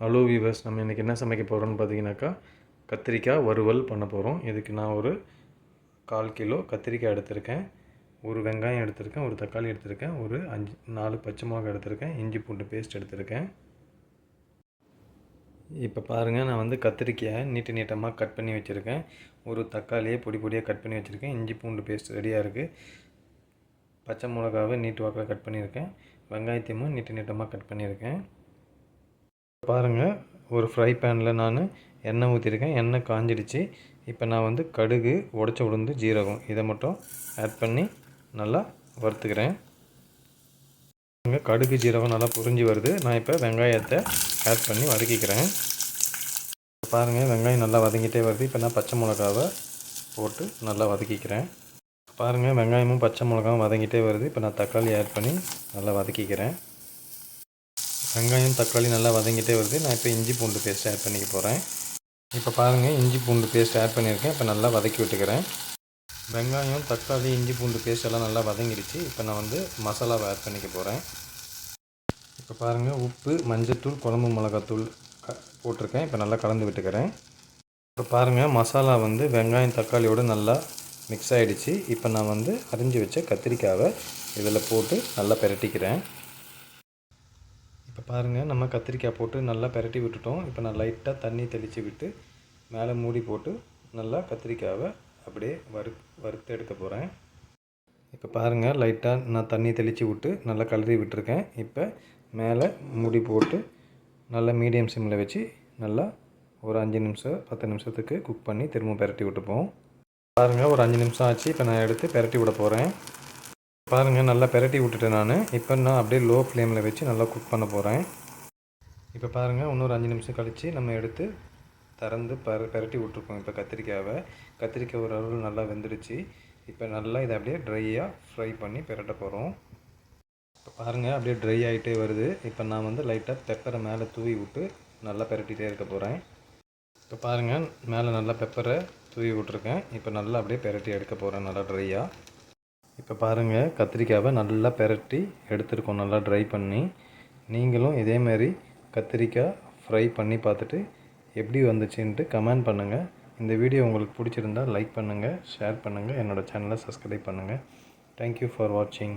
Hello viewers நம்ம இன்றைக்கி என்ன சமைக்க போகிறோம்னு பார்த்தீங்கன்னாக்கா கத்திரிக்காய் வறுவல் பண்ண போகிறோம் இதுக்கு நான் ஒரு கால் கிலோ கத்திரிக்காய் எடுத்திருக்கேன். ஒரு வெங்காயம் எடுத்திருக்கேன் ஒரு தக்காளி எடுத்திருக்கேன் ஒரு அஞ்சு நாலு பச்சை மிளகாய் எடுத்திருக்கேன் இஞ்சி பூண்டு பேஸ்ட் எடுத்திருக்கேன். இப்போ பாருங்கள் நான் வந்து கத்திரிக்காயை நீட்டு நீட்டமாக கட் பண்ணி வச்சுருக்கேன். ஒரு தக்காளியை பொடி பொடியாக கட் பண்ணி வச்சுருக்கேன். இஞ்சி பூண்டு பேஸ்ட் ரெடியாக இருக்குது பச்சை மிளகாவை நீட்டு வாக்கில் கட் பண்ணியிருக்கேன். வெங்காயத்தையும் நீட்டு நீட்டமாக கட் பண்ணியிருக்கேன். பாருங்கள் ஒரு ஃப்ரை பேனில் நான் எண்ணெய் ஊற்றிருக்கேன் எண்ணெய் காஞ்சிடுச்சு. இப்போ நான் வந்து கடுகு உடச்ச உளுந்து ஜீரகம் இதை மட்டும் ஆட் பண்ணி நல்லா வறுத்துக்கிறேன். பாருங்க, கடுகு ஜீரகம் நல்லா புரிஞ்சு வருது. நான் இப்போ வெங்காயத்தை ஆட் பண்ணி வதக்கிக்கிறேன். பாருங்கள் வெங்காயம் நல்லா வதங்கிட்டே வருது. இப்போ நான் பச்சை மிளகாவை போட்டு நல்லா வதக்கிக்கிறேன். பாருங்கள் வெங்காயமும் பச்சை மிளகாவும் வதங்கிட்டே வருது. இப்போ நான் தக்காளி ஆட் பண்ணி நல்லா வதக்கிக்கிறேன். வெங்காயம் தக்காளி நல்லா வதங்கிட்டே வருது. நான் இப்போ இஞ்சி பூண்டு பேஸ்ட் ஆட் பண்ணிக்க போகிறேன் இப்போ பாருங்கள் இஞ்சி பூண்டு பேஸ்ட் ஆட் பண்ணியிருக்கேன் இப்போ நல்லா வதக்கி விட்டுக்கிறேன். வெங்காயம் தக்காளி இஞ்சி பூண்டு பேஸ்ட் எல்லாம் நல்லா வதங்கிடுச்சு. இப்போ நான் வந்து மசாலாவை ஆட் பண்ணிக்க போகிறேன் இப்போ பாருங்கள் உப்பு மஞ்சத்தூள் குழம்பு மிளகாத்தூள் போட்டிருக்கேன். இப்போ நல்லா கலந்து விட்டுக்கிறேன். இப்போ பாருங்கள் மசாலா வந்து வெங்காயம் தக்காளியோடு நல்லா மிக்ஸ் ஆகிடுச்சு இப்போ நான் வந்து அரிஞ்சு வச்ச கத்திரிக்காவை இதில் போட்டு நல்லா பிரட்டிக்கிறேன். பாருங்கள் நம்ம கத்திரிக்காய் போட்டு நல்லா பிரட்டி விட்டுட்டோம். இப்போ நான் லைட்டாக தண்ணி தெளித்து விட்டு மேலே மூடி போட்டு நல்லா கத்திரிக்காவை அப்படியே வறு வறுத்து எடுக்க போகிறேன் இப்போ பாருங்கள் லைட்டாக நான் தண்ணி தெளித்து விட்டு நல்லா கலரி விட்டுருக்கேன். இப்போ மேலே மூடி போட்டு நல்லா மீடியம் சிம்மில் வச்சு நல்லா ஒரு அஞ்சு நிமிஷம் பத்து நிமிஷத்துக்கு குக் பண்ணி திரும்ப பெரட்டி விட்டுப்போம். பாருங்கள் ஒரு அஞ்சு நிமிஷம் ஆச்சு. இப்போ நான் எடுத்து பிரட்டி விட போகிறேன் பாருங்கள் நல்லா பிரட்டி விட்டுட்டேன் நான். இப்போ நான் அப்படியே லோ ஃப்ளேமில் வச்சு நல்லா குக் பண்ண போகிறேன் இப்போ பாருங்கள் இன்னொரு அஞ்சு நிமிஷம் கழித்து நம்ம எடுத்து திறந்து பர பிரட்டி விட்ருக்கோம் இப்போ கத்திரிக்காவை. கத்திரிக்காய் ஒரு அளவு நல்லா வெந்துடுச்சு. இப்போ நல்லா இதை அப்படியே ட்ரையாக ஃப்ரை பண்ணி பெரட்ட போகிறோம் இப்போ பாருங்கள் அப்படியே ட்ரை ஆகிட்டே வருது. இப்போ நான் வந்து லைட்டாக பெப்பரை மேலே தூவி விட்டு நல்லா பிரட்டிகிட்டே இருக்க போகிறேன் இப்போ பாருங்கள் மேலே நல்லா பெப்பரை தூவி விட்ருக்கேன் இப்போ நல்லா அப்படியே பிரட்டி எடுக்க போகிறேன் நல்லா ட்ரையாக இப்போ பாருங்கள் கத்திரிக்காவை நல்லா பெரட்டி எடுத்துருக்கோம். நல்லா ட்ரை பண்ணி. நீங்களும் இதேமாரி கத்திரிக்காய் ஃப்ரை பண்ணி பார்த்துட்டு எப்படி வந்துச்சுன்ட்டு கமெண்ட் பண்ணுங்கள் இந்த வீடியோ உங்களுக்கு பிடிச்சிருந்தா லைக் பண்ணுங்கள் ஷேர் பண்ணுங்கள் என்னோடய சேனலை சப்ஸ்கிரைப் பண்ணுங்கள் தேங்க்யூ ஃபார் வாட்சிங்